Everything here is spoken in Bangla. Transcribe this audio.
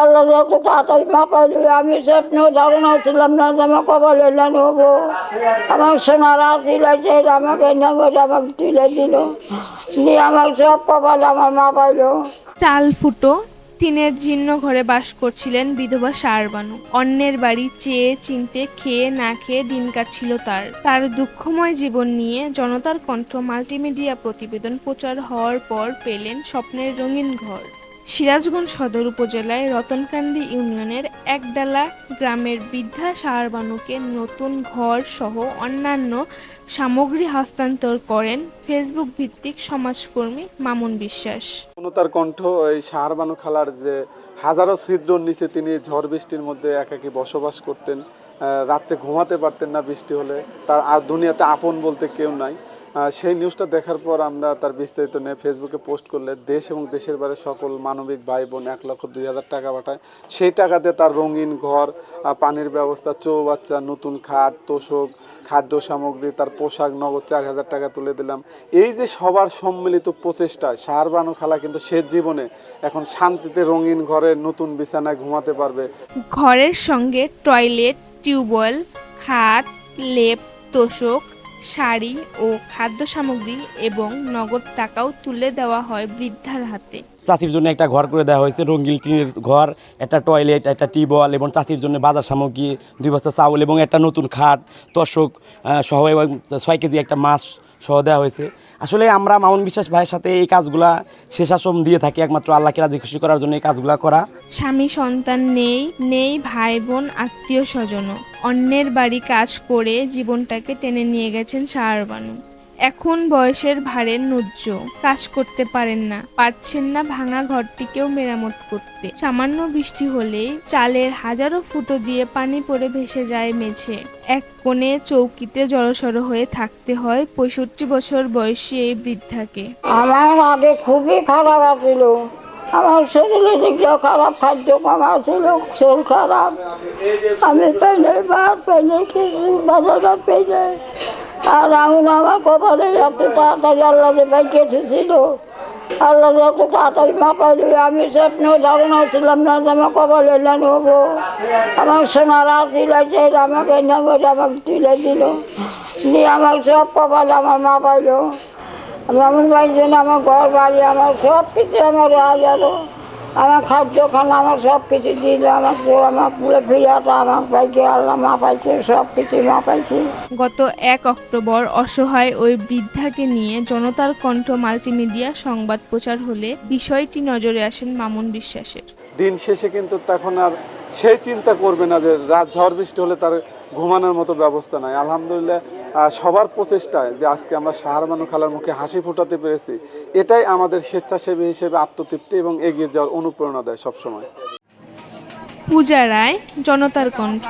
আল্লাহ যত তাড়াতাড়ি মা পাইলি আমি স্বপ্নেও ধারণা ছিলাম না যে আমার কপালে এলান হব আমার সোনারা যে আমাকে নেব আমাকে তুলে দিল। দিয়ে আমার সব কপাল আমার মা পাইলো। চাল ফুটো, টিনের জীর্ণ ঘরে বাস করছিলেন বিধবা সারবানু। অন্যের বাড়ি চেয়ে চিনতে, খেয়ে না খেয়ে দিন কাটছিল তার। তার দুঃখময় জীবন নিয়ে জনতার কণ্ঠ মাল্টিমিডিয়া প্রতিবেদন প্রচার হওয়ার পর পেলেন স্বপ্নের রঙিন ঘর। সিরাজগঞ্জ সদর উপজেলায় রতনকান্দি ইউনিয়নের একডালা গ্রামের বৃদ্ধা সারবানুকে নতুন ঘর সহ অন্যান্য সামগ্রী হস্তান্তর করেন ফেসবুক ভিত্তিক সমাজকর্মী মামুন বিশ্বাস। তার কণ্ঠ এই সাহারবানু খালার যে হাজারো ছিদ্রর নিচে তিনি ঝড় বৃষ্টির মধ্যে একাকি বসবাস করতেন রাত্রে ঘুমাতে পারতেন না বৃষ্টি হলে, তার দুনিয়াতে আপন বলতে কেউ নাই। সেই নিউজটা দেখার পর আমরা তার বিস্তারিত নিয়ে ফেসবুকে পোস্ট করলে দেশ এবং দেশের বাইরে সকল মানবিক ভাই বোন এক লক্ষ দুই হাজার টাকা পাঠায়। সেই টাকাতে তার রঙিন ঘর পানির ব্যবস্থা, চৌবাচ্চা, নতুন খাট, তোষক, খাদ্য সামগ্রী, তার পোশাক নগদ চার হাজার টাকা তুলে দিলাম। এই যে সবার সম্মিলিত প্রচেষ্টা সারবানু খালা কিন্তু সে জীবনে এখন শান্তিতে রঙিন ঘরে নতুন বিছানায় ঘুমাতে পারবে। ঘরের সঙ্গে টয়লেট টিউবওয়েল খাট লেপ তোষক শাড়ি ও খাদ্য সামগ্রী এবং নগদ টাকাও তুলে দেওয়া হয় বৃদ্ধার হাতে। চাষির জন্য একটা ঘর করে দেওয়া হয়েছে রঙ্গিল টিনের ঘর, একটা টয়লেট, একটা টিউবওয়েল এবং চাষির জন্য বাজার সামগ্রী, দুই বস্তা চাউল এবং একটা নতুন খাট তর্শক সহ এবং ছয় কেজি একটা মাছ সহ দেওয়া হয়েছে। আসলে আমরা মামুন বিশ্বাস ভাইয়ের সাথে এই কাজগুলা শেষাশ্রম দিয়ে থাকি একমাত্র আল্লাহকে রাজি খুশি করার জন্য এই কাজগুলো করা। স্বামী সন্তান নেই নেই ভাই বোন, আত্মীয় স্বজন অন্যের বাড়ি কাজ করে জীবনটাকে টেনে নিয়ে গেছেন শাহরবানু এখন বয়সের ভারে নুজ্জ কাজ করতে পারেন না। পারছেন না ভাঙা ঘরটিকেও মেরামত করতে। সামান্য বৃষ্টি হলেই চালের হাজারো ফুটো দিয়ে পানি পড়ে ভেসে যায় মেঝে। এক কোণে চৌকিতে জড়সড় হয়ে থাকতে হয় পঁয়ষট্টি বছর বয়সী এই বৃদ্ধাকে। আমার আগে খুবই খারাপ আছিল। আমার শরীরে দিকটাও খারাপ খাদ্য কমা ছিল, শরীর খারাপ। আমি পেলে ভাত পেলে কিছু বাজার পেলে। আর আমি আমার কপালে এত তাড়াতাড়ি আল্লাহ বাইকে ছিল আল্লাহ যত তাড়াতাড়ি মা পাইলি আমি স্বপ্নেও ধারণা ছিলাম না যে আমার কপালে এলান হব। আমার সোনারা যে আমাকে নেব আমাকে তুলে দিল। দিয়ে আমার সব কপাল আমার মা পাইলো আমার বাড়ির জন্য আমার ঘর বাড়ি, আমার সব কিছু আমার হাজার আমার খাদ্য খানা আমার সব কিছু দিল আমাকে আমার পুরো ফিরাটা আমার ভাইকে আল্লাহ মা পাইছে সব কিছু মা পাইছে গত এক অক্টোবর অসহায় ওই বৃদ্ধাকে নিয়ে জনতার কণ্ঠ মাল্টিমিডিয়া সংবাদ প্রচার হলে বিষয়টি নজরে আসেন মামুন বিশ্বাসের। দিন শেষে কিন্তু তখন আর সেই চিন্তা করবে না যে রাত ঝড় বৃষ্টি হলে তার ঘুমানোর মতো ব্যবস্থা নাই। আলহামদুলিল্লাহ সবার প্রচেষ্টায় যে আজকে আমরা শাহরবানু খালার মুখে হাসি ফোটাতে পেরেছি, এটাই আমাদের স্বেচ্ছাসেবী হিসেবে আত্মতৃপ্তি এবং এগিয়ে যাওয়ার অনুপ্রেরণা দেয় সবসময়। পূজা রায়, জনতার কণ্ঠ।